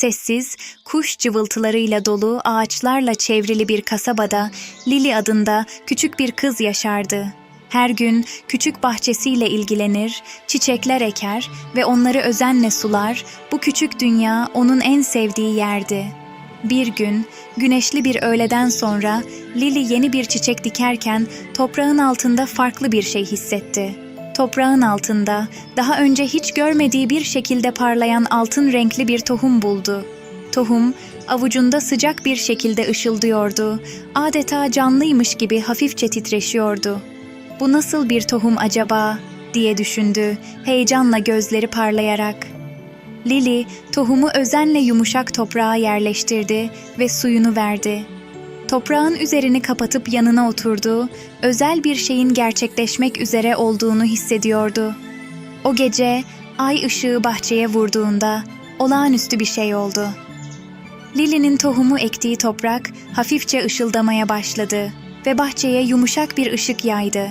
Sessiz, kuş cıvıltılarıyla dolu ağaçlarla çevrili bir kasabada Lily adında küçük bir kız yaşardı. Her gün küçük bahçesiyle ilgilenir, çiçekler eker ve onları özenle sular. Bu küçük dünya onun en sevdiği yerdi. Bir gün güneşli bir öğleden sonra Lily yeni bir çiçek dikerken toprağın altında farklı bir şey hissetti. Toprağın altında daha önce hiç görmediği bir şekilde parlayan altın renkli bir tohum buldu. Tohum avucunda sıcak bir şekilde ışıldıyordu. Adeta canlıymış gibi hafifçe titreşiyordu. Bu nasıl bir tohum acaba diye düşündü, heyecanla gözleri parlayarak. Lily tohumu özenle yumuşak toprağa yerleştirdi ve suyunu verdi. Toprağın üzerini kapatıp yanına oturdu, özel bir şeyin gerçekleşmek üzere olduğunu hissediyordu. O gece ay ışığı bahçeye vurduğunda olağanüstü bir şey oldu. Lily'nin tohumu ektiği toprak hafifçe ışıldamaya başladı ve bahçeye yumuşak bir ışık yaydı.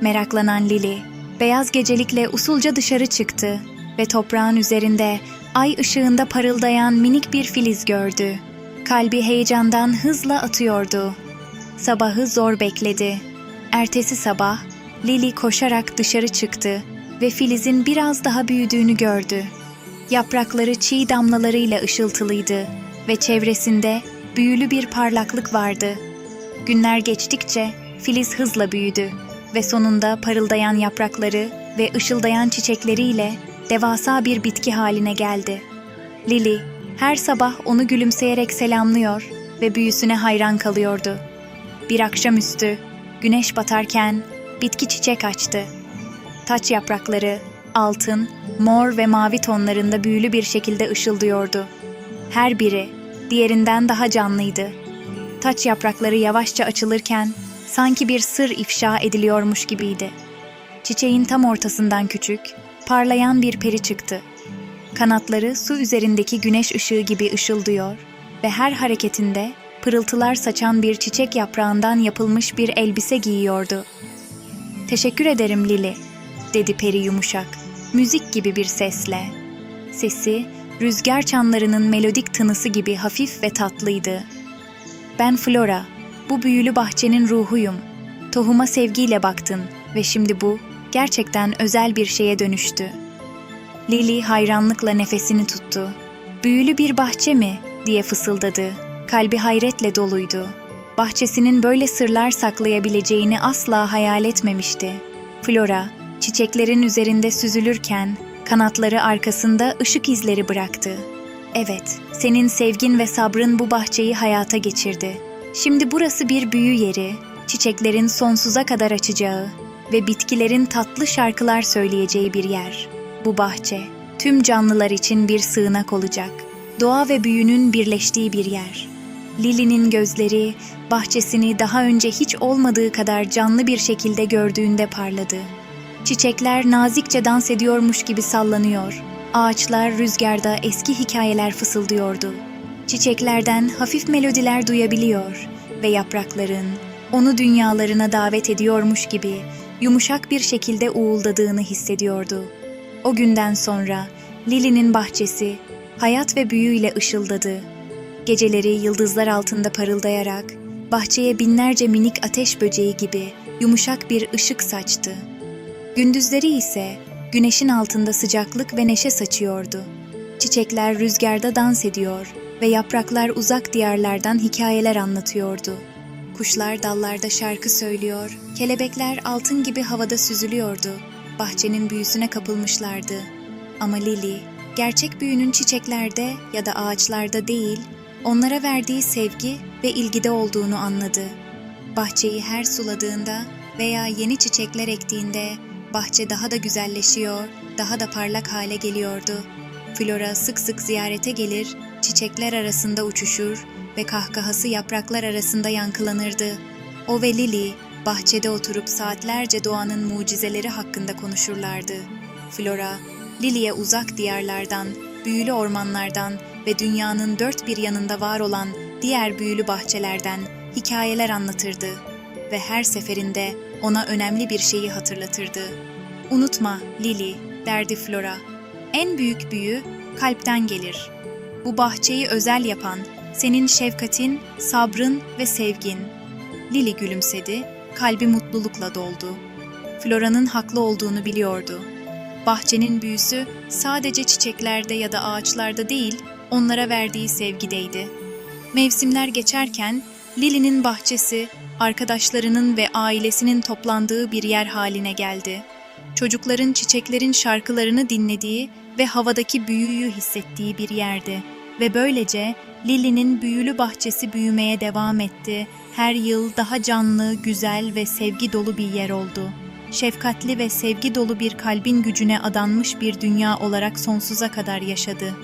Meraklanan Lily, beyaz gecelikle usulca dışarı çıktı ve toprağın üzerinde ay ışığında parıldayan minik bir filiz gördü. Kalbi heyecandan hızla atıyordu. Sabahı zor bekledi. Ertesi sabah Lily koşarak dışarı çıktı ve filizin biraz daha büyüdüğünü gördü. Yaprakları çiğ damlalarıyla ışıltılıydı ve çevresinde büyülü bir parlaklık vardı. Günler geçtikçe filiz hızla büyüdü ve sonunda parıldayan yaprakları ve ışıldayan çiçekleriyle devasa bir bitki haline geldi. Lily her sabah onu gülümseyerek selamlıyor ve büyüsüne hayran kalıyordu. Bir akşamüstü güneş batarken bitki çiçek açtı. Taç yaprakları altın, mor ve mavi tonlarında büyülü bir şekilde ışıldıyordu. Her biri diğerinden daha canlıydı. Taç yaprakları yavaşça açılırken sanki bir sır ifşa ediliyormuş gibiydi. Çiçeğin tam ortasından küçük, parlayan bir peri çıktı. Kanatları su üzerindeki güneş ışığı gibi ışıldıyor ve her hareketinde pırıltılar saçan bir çiçek yaprağından yapılmış bir elbise giyiyordu. Teşekkür ederim Lili, dedi peri yumuşak, müzik gibi bir sesle. Sesi, rüzgar çanlarının melodik tınısı gibi hafif ve tatlıydı. Ben Flora, bu büyülü bahçenin ruhuyum. Tohuma sevgiyle baktın ve şimdi bu gerçekten özel bir şeye dönüştü. Lily hayranlıkla nefesini tuttu. Büyülü bir bahçe mi diye fısıldadı. Kalbi hayretle doluydu. Bahçesinin böyle sırlar saklayabileceğini asla hayal etmemişti. Flora, çiçeklerin üzerinde süzülürken kanatları arkasında ışık izleri bıraktı. Evet, senin sevgin ve sabrın bu bahçeyi hayata geçirdi. Şimdi burası bir büyü yeri, çiçeklerin sonsuza kadar açacağı ve bitkilerin tatlı şarkılar söyleyeceği bir yer. Bu bahçe, tüm canlılar için bir sığınak olacak. Doğa ve büyünün birleştiği bir yer. Lily'nin gözleri, bahçesini daha önce hiç olmadığı kadar canlı bir şekilde gördüğünde parladı. Çiçekler nazikçe dans ediyormuş gibi sallanıyor. Ağaçlar rüzgarda eski hikayeler fısıldıyordu. Çiçeklerden hafif melodiler duyabiliyor ve yaprakların onu dünyalarına davet ediyormuş gibi yumuşak bir şekilde uğuldadığını hissediyordu. O günden sonra Lily'nin bahçesi hayat ve büyüyle ışıldadı. Geceleri yıldızlar altında parıldayarak bahçeye binlerce minik ateş böceği gibi yumuşak bir ışık saçtı. Gündüzleri ise güneşin altında sıcaklık ve neşe saçıyordu. Çiçekler rüzgarda dans ediyor ve yapraklar uzak diyarlardan hikayeler anlatıyordu. Kuşlar dallarda şarkı söylüyor, kelebekler altın gibi havada süzülüyordu. Bahçenin büyüsüne kapılmışlardı. Ama Lily, gerçek büyünün çiçeklerde ya da ağaçlarda değil, onlara verdiği sevgi ve ilgide olduğunu anladı. Bahçeyi her suladığında veya yeni çiçekler ektiğinde bahçe daha da güzelleşiyor, daha da parlak hale geliyordu. Flora sık sık ziyarete gelir, çiçekler arasında uçuşur ve kahkahası yapraklar arasında yankılanırdı. O ve Lily bahçede oturup saatlerce doğanın mucizeleri hakkında konuşurlardı. Flora, Lily'e uzak diyarlardan, büyülü ormanlardan ve dünyanın dört bir yanında var olan diğer büyülü bahçelerden hikayeler anlatırdı ve her seferinde ona önemli bir şeyi hatırlatırdı. Unutma Lily, derdi Flora. En büyük büyü kalpten gelir. Bu bahçeyi özel yapan senin şefkatin, sabrın ve sevgin. Lili gülümsedi, kalbi mutlulukla doldu. Flora'nın haklı olduğunu biliyordu. Bahçenin büyüsü sadece çiçeklerde ya da ağaçlarda değil, onlara verdiği sevgideydi. Mevsimler geçerken Lily'nin bahçesi arkadaşlarının ve ailesinin toplandığı bir yer haline geldi. Çocukların çiçeklerin şarkılarını dinlediği ve havadaki büyüyü hissettiği bir yerdi ve böylece Lily'nin büyülü bahçesi büyümeye devam etti. Her yıl daha canlı, güzel ve sevgi dolu bir yer oldu. Şefkatli ve sevgi dolu bir kalbin gücüne adanmış bir dünya olarak sonsuza kadar yaşadı.